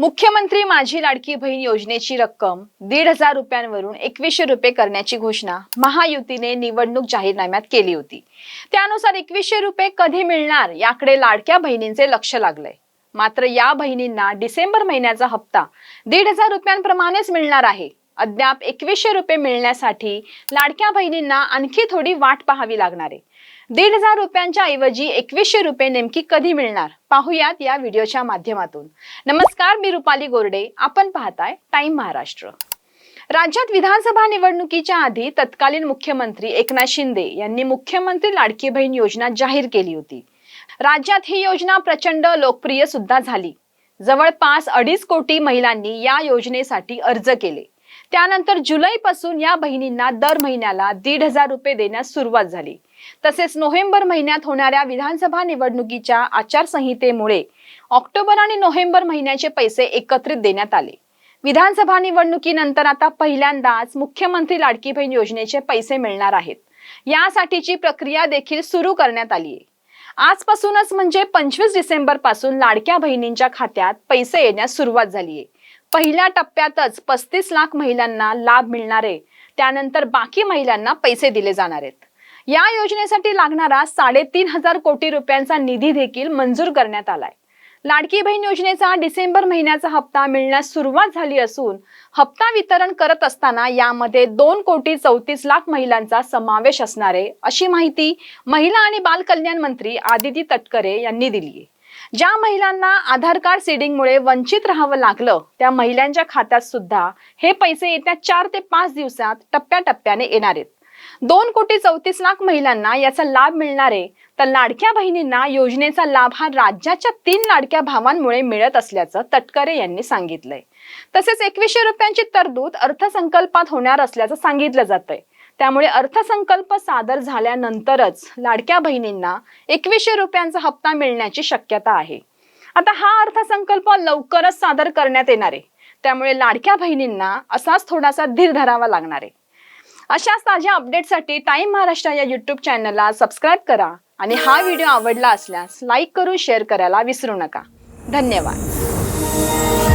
मुख्यमंत्री माझी लाडकी बहीण योजनेची रक्कम दीड हजार रुपयांवरून एकवीसशे रुपये करण्याची घोषणा महायुतीने निवडणूक जाहीरनाम्यात केली होती. त्यानुसार एकवीसशे रुपये कधी मिळणार याकडे लाडक्या बहिणींचे लक्ष लागलंय. मात्र या बहिणींना डिसेंबर महिन्याचा हप्ता दीड हजार रुपयांप्रमाणेच मिळणार आहे. अद्याप एकवीसशे रुपये मिळण्यासाठी लाडक्या बहिणींना आणखी थोडी वाट पाहावी लागणार आहे. दीड हजार रुपयांच्या ऐवजी एकवीसशे रुपये नेमकी कधी मिळणार? पाहुयात या व्हिडिओच्या माध्यमातून. नमस्कार मी रुपाली गोरडे. आपण पाहताय टाइम महाराष्ट्र. राज्यात विधानसभा निवडणुकीच्या आधी तत्कालीन मुख्यमंत्री एकनाथ शिंदे यांनी मुख्यमंत्री लाडकी बहीण योजना जाहीर केली होती. राज्यात ही योजना प्रचंड लोकप्रिय सुद्धा झाली. जवळपास अडीच कोटी महिलांनी या योजनेसाठी अर्ज केले. त्यानंतर जुलैपासून या बहिणींना दर महिन्याला दीड हजार रुपये देण्यास सुरुवात झाली. तसेच नोव्हेंबर महिन्यात होणाऱ्या विधानसभा निवडणुकीच्या आचारसंहितेमुळे ऑक्टोबर आणि नोव्हेंबर महिन्याचे पैसे एकत्रित देण्यात आले. विधानसभा निवडणुकीनंतर आता पहिल्यांदाच मुख्यमंत्री लाडकी बहीण योजनेचे पैसे मिळणार आहेत. यासाठीची प्रक्रिया देखील सुरू करण्यात आली आहे. आजपासूनच म्हणजे पंचवीस डिसेंबरपासून लाडक्या बहिणींच्या खात्यात पैसे येण्यास सुरुवात झाली आहे. पहिल्या टप्प्यातच पस्तीस लाख महिलांना लाभ मिळणार आहे त्यानंतर बाकी महिलांना पैसे दिले जाणार आहेत. या योजनेसाठी लागणारा साडेतीन हजार कोटी रुपयांचा निधी देखील मंजूर करण्यात आलाय. लाडकी बहीण योजनेचा डिसेंबर महिन्याचा हप्ता मिळण्यास सुरुवात झाली असून हप्ता वितरण करत असताना यामध्ये दोन कोटी चौतीस लाख महिलांचा समावेश असणार आहे अशी माहिती महिला आणि बाल कल्याण मंत्री आदिती तटकरे यांनी दिली आहे ज्या महिलांना आधार कार्ड सीडिंगमुळे वंचित राहावं लागलं त्या महिलांच्या खात्यात सुद्धा हे पैसे येत्या चार ते पाच दिवसात टप्प्याटप्प्याने येणार आहेत. दोन कोटी चौतीस लाख महिलांना याचा लाभ मिळणार आहे तर लाडक्या बहिणींना योजनेचा लाभ हा राज्याच्या तीन लाडक्या भावांमुळे मिळत असल्याचं तटकरे यांनी सांगितलंय. तसेच एकवीसशे रुपयांची तरतूद अर्थसंकल्पात होणार असल्याचं सांगितलं जातंय. त्यामुळे अर्थसंकल्प सादर झाल्यानंतरच लाडक्या बहिणींना एकवीसशे रुपयांचा हप्ता मिळण्याची शक्यता आहे. आता हा अर्थसंकल्प लवकरच सादर करण्यात येणार आहे. त्यामुळे लाडक्या बहिणींना असाच थोडासा धीर धरावा लागणार आहे. अशाच ताज्या अपडेटसाठी टाइम महाराष्ट्र या युट्यूब चॅनलला सबस्क्राईब करा आणि हा व्हिडिओ आवडला असल्यास लाईक करून शेअर करायला विसरू नका. धन्यवाद.